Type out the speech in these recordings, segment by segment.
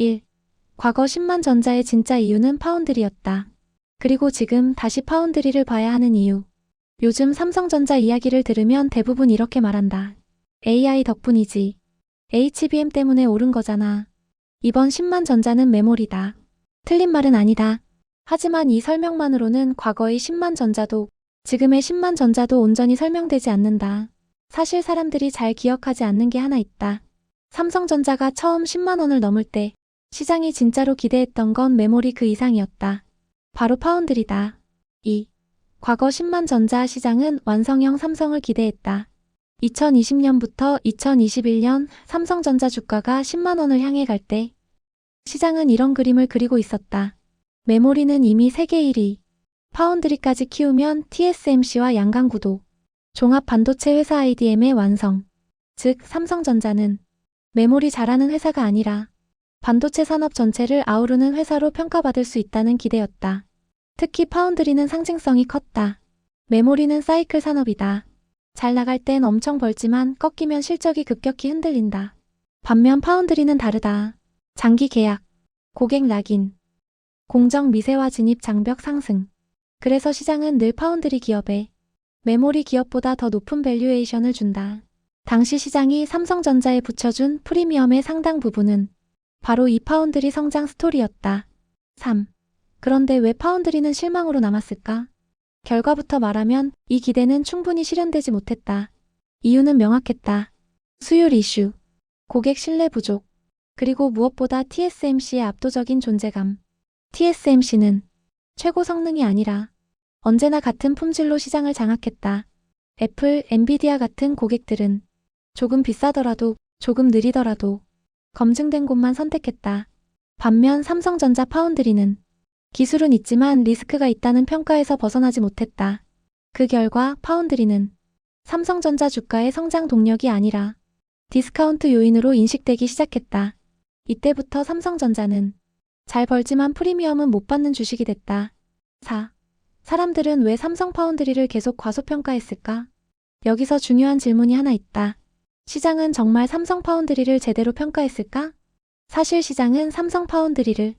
1. 과거 10만 전자의 진짜 이유는 파운드리였다. 그리고 지금 다시 파운드리를 봐야 하는 이유. 요즘 삼성전자 이야기를 들으면 대부분 이렇게 말한다. AI 덕분이지. HBM 때문에 오른 거잖아. 이번 10만 전자는 메모리다. 틀린 말은 아니다. 하지만 이 설명만으로는 과거의 10만 전자도 지금의 10만 전자도 온전히 설명되지 않는다. 사실 사람들이 잘 기억하지 않는 게 하나 있다. 삼성전자가 처음 10만 원을 넘을 때 시장이 진짜로 기대했던 건 메모리 그 이상이었다. 바로 파운드리다. 2. 과거 10만 전자 시장은 완성형 삼성을 기대했다. 2020년부터 2021년 삼성전자 주가가 10만 원을 향해 갈 때 시장은 이런 그림을 그리고 있었다. 메모리는 이미 세계 1위. 파운드리까지 키우면 TSMC와 양강구도. 종합 반도체 회사 IDM의 완성. 즉, 삼성전자는 메모리 잘하는 회사가 아니라 반도체 산업 전체를 아우르는 회사로 평가받을 수 있다는 기대였다. 특히 파운드리는 상징성이 컸다. 메모리는 사이클 산업이다. 잘 나갈 땐 엄청 벌지만 꺾이면 실적이 급격히 흔들린다. 반면 파운드리는 다르다. 장기 계약, 고객 낙인, 공정 미세화 진입 장벽 상승. 그래서 시장은 늘 파운드리 기업에 메모리 기업보다 더 높은 밸류에이션을 준다. 당시 시장이 삼성전자에 붙여준 프리미엄의 상당 부분은 바로 이 파운드리 성장 스토리였다. 3. 그런데 왜 파운드리는 실망으로 남았을까? 결과부터 말하면 이 기대는 충분히 실현되지 못했다. 이유는 명확했다. 수율 이슈, 고객 신뢰 부족, 그리고 무엇보다 TSMC의 압도적인 존재감. TSMC는 최고 성능이 아니라 언제나 같은 품질로 시장을 장악했다. 애플, 엔비디아 같은 고객들은 조금 비싸더라도 조금 느리더라도 검증된 곳만 선택했다. 반면 삼성전자 파운드리는 기술은 있지만 리스크가 있다는 평가에서 벗어나지 못했다. 그 결과 파운드리는 삼성전자 주가의 성장 동력이 아니라 디스카운트 요인으로 인식되기 시작했다. 이때부터 삼성전자는 잘 벌지만 프리미엄은 못 받는 주식이 됐다. 4. 사람들은 왜 삼성 파운드리를 계속 과소평가했을까? 여기서 중요한 질문이 하나 있다. 시장은 정말 삼성 파운드리를 제대로 평가했을까? 사실 시장은 삼성 파운드리를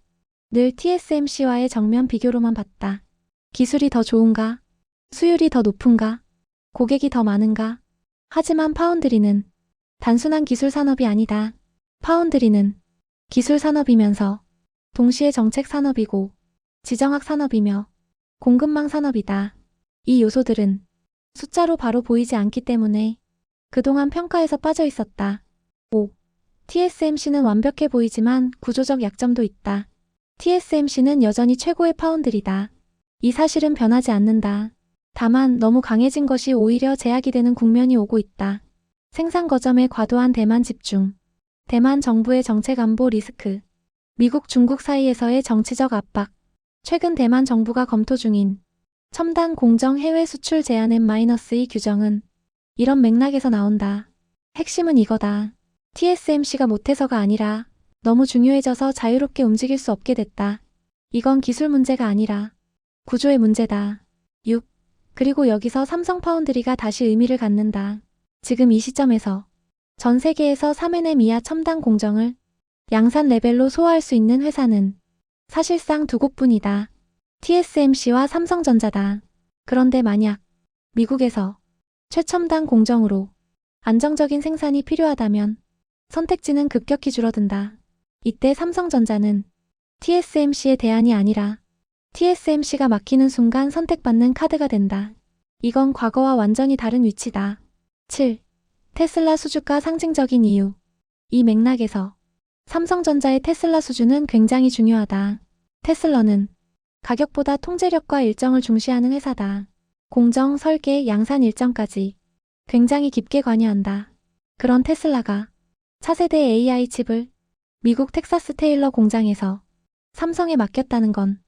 늘 TSMC와의 정면 비교로만 봤다. 기술이 더 좋은가? 수율이 더 높은가? 고객이 더 많은가? 하지만 파운드리는 단순한 기술 산업이 아니다. 파운드리는 기술 산업이면서 동시에 정책 산업이고 지정학 산업이며 공급망 산업이다. 이 요소들은 숫자로 바로 보이지 않기 때문에 그동안 평가에서 빠져 있었다. 5. TSMC는 완벽해 보이지만 구조적 약점도 있다. TSMC는 여전히 최고의 파운드리다. 이 사실은 변하지 않는다. 다만 너무 강해진 것이 오히려 제약이 되는 국면이 오고 있다. 생산 거점의 과도한 대만 집중, 대만 정부의 정책 안보 리스크, 미국 중국 사이에서의 정치적 압박, 최근 대만 정부가 검토 중인 첨단 공정 해외 수출 제한 M-2 규정은 이런 맥락에서 나온다. 핵심은 이거다. TSMC가 못해서가 아니라 너무 중요해져서 자유롭게 움직일 수 없게 됐다. 이건 기술 문제가 아니라 구조의 문제다. 6. 그리고 여기서 삼성 파운드리가 다시 의미를 갖는다. 지금 이 시점에서 전 세계에서 3NM 이하 첨단 공정을 양산 레벨로 소화할 수 있는 회사는 사실상 두 곳뿐이다. TSMC와 삼성전자다. 그런데 만약 미국에서 최첨단 공정으로 안정적인 생산이 필요하다면 선택지는 급격히 줄어든다. 이때 삼성전자는 TSMC의 대안이 아니라 TSMC가 막히는 순간 선택받는 카드가 된다. 이건 과거와 완전히 다른 위치다. 7. 테슬라 수주가 상징적인 이유. 이 맥락에서 삼성전자의 테슬라 수주는 굉장히 중요하다. 테슬러는 가격보다 통제력과 일정을 중시하는 회사다. 공정, 설계, 양산 일정까지 굉장히 깊게 관여한다. 그런 테슬라가 차세대 AI 칩을 미국 텍사스 테일러 공장에서 삼성에 맡겼다는 건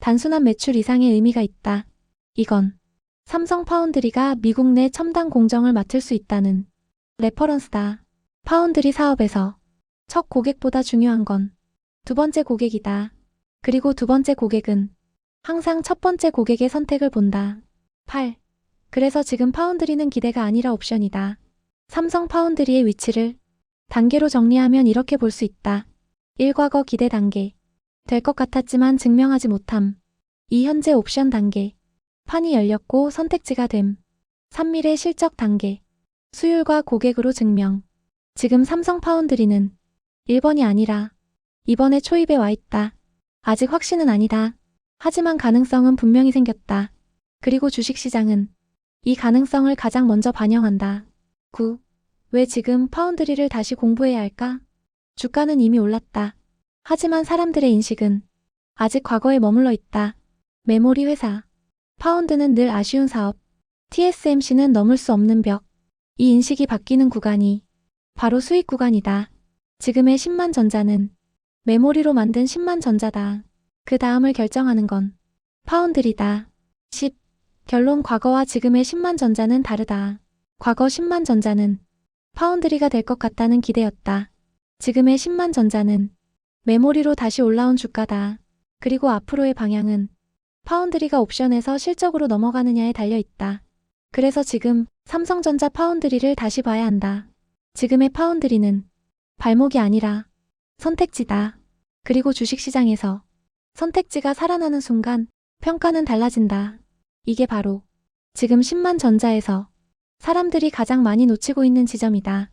단순한 매출 이상의 의미가 있다. 이건 삼성 파운드리가 미국 내 첨단 공정을 맡을 수 있다는 레퍼런스다. 파운드리 사업에서 첫 고객보다 중요한 건 두 번째 고객이다. 그리고 두 번째 고객은 항상 첫 번째 고객의 선택을 본다. 8. 그래서 지금 파운드리는 기대가 아니라 옵션이다. 삼성 파운드리의 위치를 단계로 정리하면 이렇게 볼 수 있다. 1과거 기대 단계. 될 것 같았지만 증명하지 못함. 2 현재 옵션 단계. 판이 열렸고 선택지가 됨. 3 미래 실적 단계. 수율과 고객으로 증명. 지금 삼성 파운드리는 1번이 아니라 2번에 초입에 와 있다. 아직 확신은 아니다. 하지만 가능성은 분명히 생겼다. 그리고 주식시장은 이 가능성을 가장 먼저 반영한다. 9. 왜 지금 파운드리를 다시 공부해야 할까? 주가는 이미 올랐다. 하지만 사람들의 인식은 아직 과거에 머물러 있다. 메모리 회사. 파운드는 늘 아쉬운 사업. TSMC는 넘을 수 없는 벽. 이 인식이 바뀌는 구간이 바로 수익 구간이다. 지금의 10만 전자는 메모리로 만든 10만 전자다. 그 다음을 결정하는 건 파운드리다. 10. 결론 과거와 지금의 10만 전자는 다르다. 과거 10만 전자는 파운드리가 될 것 같다는 기대였다. 지금의 10만 전자는 메모리로 다시 올라온 주가다. 그리고 앞으로의 방향은 파운드리가 옵션에서 실적으로 넘어가느냐에 달려 있다. 그래서 지금 삼성전자 파운드리를 다시 봐야 한다. 지금의 파운드리는 발목이 아니라 선택지다. 그리고 주식시장에서 선택지가 살아나는 순간 평가는 달라진다. 이게 바로 지금 10만 전자에서 사람들이 가장 많이 놓치고 있는 지점이다.